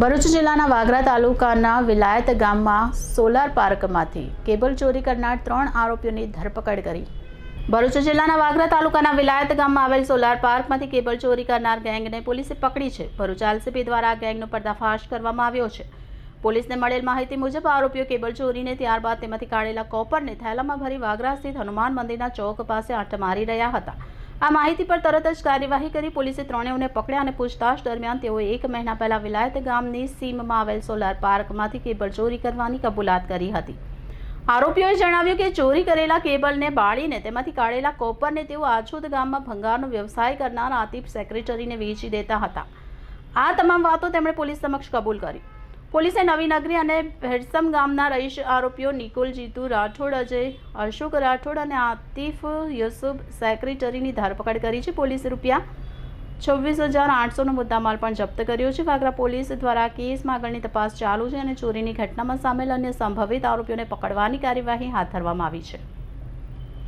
ભરૂચ જિલ્લાના વાગરા તાલુકાના વિલાયત ગામમાં સોલાર પાર્કમાંથી કેબલ ચોરી કરનાર ત્રણ આરોપીઓની ધરપકડ કરી. ભરૂચ જિલ્લાના વાગરા તાલુકાના વિલાયત ગામમાં આવેલ સોલાર પાર્કમાંથી કેબલ ચોરી કરનાર ગેંગને પોલીસે પકડી છે. ભરૂચ એલસીબી દ્વારા ગેંગનો પર્દાફાશ કરવામાં આવ્યો છે. પોલીસને મળેલ માહિતી મુજબ આરોપીઓ કેબલ ચોરીને ત્યારબાદ તેમાંથી કાઢેલા કોપરને થેલામાં ભરી વાગરા સ્થિત હનુમાન મંદિરના ચોક પાસે આંટ મારી રહ્યા હતા. આ માહિતી પર તરત જ કાર્યવાહી કરી પોલીસે ત્રણેયને પકડ્યા અને પૂછતાછ દરમિયાન તેઓએ એક મહિના પહેલા વિલાયત ગામની સીમમાં આવેલ સોલાર પાર્કમાંથી કેબલ ચોરી કરવાની કબૂલાત કરી હતી. આરોપીઓએ જણાવ્યું કે ચોરી કરેલા કેબલને બાળીને તેમાંથી કાઢેલા કોપરને તેઓ આછોદ ગામમાં ભંગારનો વ્યવસાય કરનાર આતિફ સેક્રેટરીને વેચી દેતા હતા. આ તમામ વાતો તેમણે પોલીસ સમક્ષ કબૂલ કરી. પોલીસે નવીનગરી અને ભેડસમ ગામના રહીશ આરોપીઓ નિકુલ, જીતુ, રાઠોડ, અજય, અશોક રાઠોડ અને આતિફ યુસુફ સેક્રેટરીની ધરપકડ કરી છે. પોલીસે રૂપિયા છવ્વીસ હજાર આઠસોનો મુદ્દામાલ પણ જપ્ત કર્યો છે. વાગરા પોલીસ દ્વારા કેસ આગળની તપાસ ચાલુ છે અને ચોરીની ઘટનામાં સામેલ અન્ય સંભવિત આરોપીઓને પકડવાની કાર્યવાહી હાથ ધરવામાં આવી છે.